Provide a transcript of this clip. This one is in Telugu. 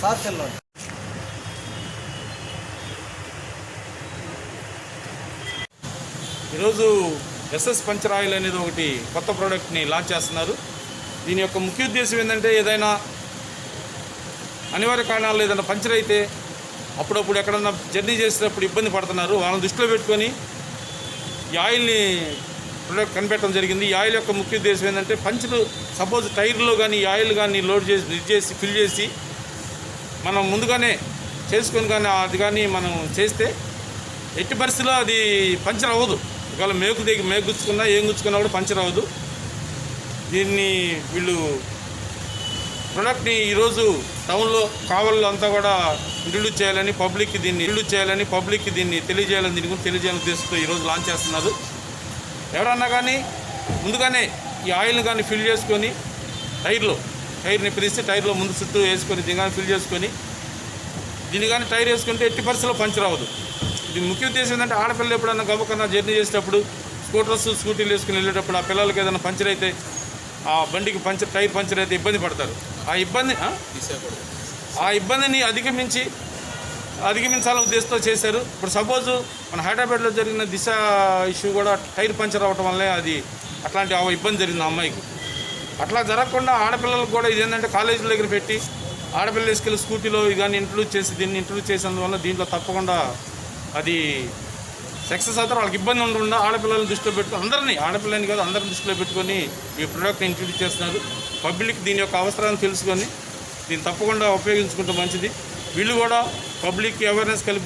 సార్ ఈరోజు ఎస్ఎస్ పంచర్ ఆయిల్ అనేది ఒకటి కొత్త ప్రోడక్ట్ని లాంచ్ చేస్తున్నారు. దీని యొక్క ముఖ్య ఉద్దేశం ఏంటంటే ఏదైనా అనివార్య కారణాలు ఏదైనా పంచర్ అయితే అప్పుడప్పుడు ఎక్కడన్నా జర్నీ చేసేటప్పుడు ఇబ్బంది పడుతున్నారు. వాళ్ళని దృష్టిలో పెట్టుకొని ఈ ఆయిల్ని ప్రొడక్ట్ కనిపెట్టడం జరిగింది. ఈ ఆయిల్ యొక్క ముఖ్య ఉద్దేశం ఏంటంటే పంచులు సపోజ్ టైర్లో కానీ ఈ ఆయిల్ కానీ లోడ్ చేసి ఇది చేసి ఫిల్ చేసి మనం ముందుగానే చేసుకొని కానీ అది కానీ మనం చేస్తే ఎట్టి పరిస్థితిలో అది పంచర్ అవ్వదు. ఒకవేళ మేకు దిగి మేకు గుచ్చుకున్నా ఏం గుచ్చుకున్నా కూడా పంచర్ అవ్వదు. దీన్ని వీళ్ళు ప్రొడక్ట్ని ఈరోజు టౌన్లో కావల్లో అంతా కూడా ఇంట్రడ్యూస్ చేయాలని పబ్లిక్కి దీన్ని ఇంట్రడ్యూస్ చేయాలని పబ్లిక్కి దీన్ని తెలియజేయాలని దీని గురించి తెలియజేయాలని ఉద్దేశంతో ఈరోజు లాంచ్ చేస్తున్నారు. ఎవరన్నా కానీ ముందుగానే ఈ ఆయిల్ని కానీ ఫిల్ చేసుకొని టైర్లో టైర్ని పిలిస్తే టైర్లో ముందు చుట్టూ వేసుకొని దీని కానీ ఫిల్ చేసుకొని దీన్ని కానీ టైర్ వేసుకుంటే ఎట్టి పరిస్థితిలో పంచర్ అవ్వదు ఇది ముఖ్య ఉద్దేశం ఏంటంటే ఆడపిల్లలు ఎప్పుడన్నా గబకన్నా జర్నీ చేసేటప్పుడు స్కూటర్స్ స్కూటీలు వేసుకుని వెళ్ళేటప్పుడు ఆ పిల్లలకి ఏదైనా పంచర్ అయితే ఆ బండికి పంచర్ టైర్ పంచర్ అయితే ఇబ్బంది పడతారు. ఆ ఇబ్బంది ఆ? ఆ ఇబ్బందిని అధిగమించి అధిగమించాలనే ఉద్దేశంతో చేశారు. ఇప్పుడు సపోజ్ మన హైదరాబాద్లో జరిగిన దిశ ఇష్యూ కూడా టైర్ పంచర్ అవ్వటం వల్లే అది అట్లాంటి ఇబ్బంది జరిగింది అమ్మాయికి. అట్లా జరగకుండా ఆడపిల్లలకు కూడా ఇది ఏంటంటే కాలేజీల దగ్గర పెట్టి ఆడపిల్ల తీసుకెళ్ళి స్కూటీలో కానీ ఇంట్రడ్యూస్ చేసి దీన్ని ఇంట్రడ్యూస్ చేసినందువల్ల దీంట్లో తప్పకుండా అది సక్సెస్ అవుతారు. వాళ్ళకి ఇబ్బంది ఉండకుండా ఆడపిల్లల్ని దృష్టిలో పెట్టుకుని అందరినీ ఆడపిల్లని కాదు అందరిని దృష్టిలో పెట్టుకొని ఈ ప్రోడక్ట్ని ఇంట్రడ్యూస్ చేస్తున్నారు. పబ్లిక్ దీని యొక్క అవసరాన్ని తెలుసుకొని దీన్ని తప్పకుండా ఉపయోగించుకుంటే మంచిది. వీళ్ళు కూడా पब्लिक की अवेयरनेस कल